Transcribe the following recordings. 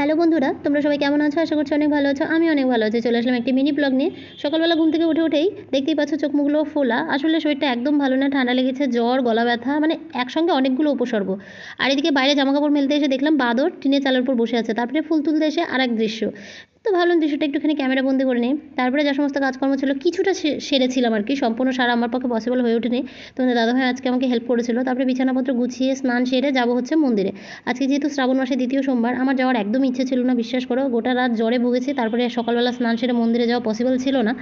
Hello বন্ধুরা, তোমরা সবাই কেমন আছো? আশা করছি অনেক ভালো আছো। আমি অনেক ভালো আছি। চলে আসলাম একটি মিনি ব্লগ নিয়ে। সকালবেলা ঘুম থেকে উঠে উঠেই দেখতেই পাচ্ছ চোখ মুখগুলো ফোলা। আসলে শরীরটা একদম ভালো না, ঠান্ডা লেগেছে, জ্বর, গলা ব্যথা মানে একসঙ্গে অনেকগুলো উপসর্গ। আর এদিকে বাইরে জামাকাপড় মেলতে এসে দেখলাম বাদর, টিনের চালের উপর বসে আছে। তারপরে ফুল তুলতে এসে আর এক দৃশ্য। তো ভাবলাম দৃশ্যটা একটুখানি ক্যামেরা বন্দি করে নিই। তারপরে যা সমস্ত কাজকর্ম ছিল, কিছুটা সেরেছিলাম আর কি। সম্পূর্ণ সারা আমার পক্ষে পসিবল হয়ে ওঠেনি। তোমাদের দাদাভাই আজকে আমাকে হেল্প করেছিল। তারপরে বিছানাপত্র গুছিয়ে স্নান সেরে যাব হচ্ছে মন্দিরে। আজকে যেহেতু শ্রাবণ মাসে দ্বিতীয় সোমবার, আমার যাওয়ার একদম ইচ্ছে ছিল না, বিশ্বাস করো। গোটা রাত জ্বরে ভুগেছি, তারপরে সকালবেলা স্নান সেরে মন্দিরে যাওয়া পসিবল ছিল না।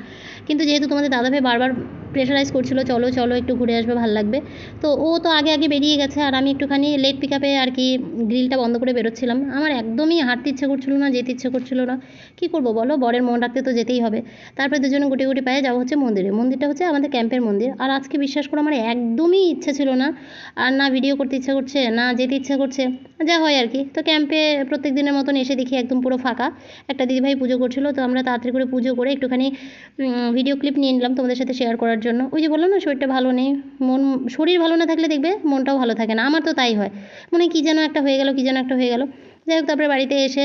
কিন্তু যেহেতু তোমাদের দাদাভাই বারবার প্রেশারাইজ করছিল, চলো চলো, একটু ঘুরে আসবে, ভালো লাগবে। তো ও তো আগে আগে বেরিয়ে গেছে আর আমি একটুখানি লেট পিক আপে আর কি গ্রিলটা বন্ধ করে বেরোচ্ছিলাম। আমার একদমই হাঁটতে ইচ্ছে করছিল না, যেতে ইচ্ছে করছিল না। কী করব বলো? বরের মন রাখতে তো যেতেই হবে। তারপরে দুজনে গুটি গুটি পায়ে যাওয়া হচ্ছে মন্দিরে। মন্দিরটা হচ্ছে আমাদের ক্যাম্পের মন্দির। আর আজকে বিশ্বাস করো আমার একদমই ইচ্ছে ছিল না। আর না ভিডিও করতে ইচ্ছে করছে, না যেতে ইচ্ছে করছে, যা হয় আর কি। তো ক্যাম্পে প্রত্যেক দিনের মতন এসে দেখি একদম পুরো ফাঁকা। একটা দিদিভাই পুজো করছিল, তো আমরা তাড়াতাড়ি করে পুজো করে একটুখানি ভিডিও ক্লিপ নিয়ে নিলাম। তোমাদের সাথে শেয়ার করার জন্য। ওই যে বললাম না, শরীরটা ভালো নেই, মন, শরীর ভালো না থাকলে দেখবে মনটাও ভালো থাকে না। আমার তো তাই হয়। মানে কী যেন একটা হয়ে গেল, কী যেন একটা হয়ে গেল। যাই হোক, তারপরে বাড়িতে এসে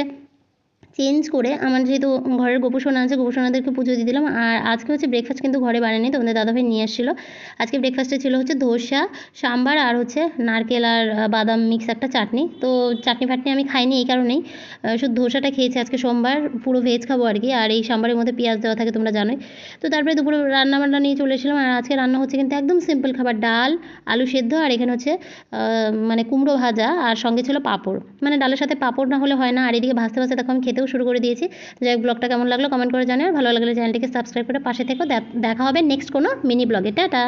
চেঞ্জ করে আমার যেহেতু ঘরের গোপুসোনা আছে গোপুসোনাদেরকে পুজো দিয়ে দিলাম। আর আজকে হচ্ছে ব্রেকফাস্ট কিন্তু ঘরে বানায়নি তোমাদের দাদাভাই নিয়ে এসেছিল। আজকে ব্রেকফাস্টে ছিল হচ্ছে ধোসা সাম্বার আর হচ্ছে নারকেল আর বাদাম মিক্স একটা চাটনি। তো চাটনি ফাটনি আমি খাইনি এই কারণেই। শুধু ধোসাটা খেয়েছি আজকে সোমবার, পুরো ভেজ খাব আর কি। আর এই সাম্বারের মধ্যে পেঁয়াজ দেওয়া থাকে, তোমরা জানোই। তো তারপরে দুপুরে রান্না বান্না নিয়ে চলে এসেছিলাম। আর আজকে রান্না হচ্ছে কিন্তু একদম সিম্পল খাবার, ডাল, আলু সেদ্ধ আর এখানে হচ্ছে মানে কুমড়ো ভাজা। আর সঙ্গে ছিল পাঁপড়। মানে ডালের সাথে পাঁপড় না হলে হয় না। আর এদিকে ভাজতে ভাজতে দেখো আমি খেতেও শুরু করে দিয়েছি। যাই ব্লগটা কেমন লাগল কমেন্ট করে জানাও। ভালো লাগলে চ্যানেলটিকে সাবস্ক্রাইব করে পাশে থেকেও দেখা হবে নেক্সট কোনো মিনি ব্লগে। টাটা!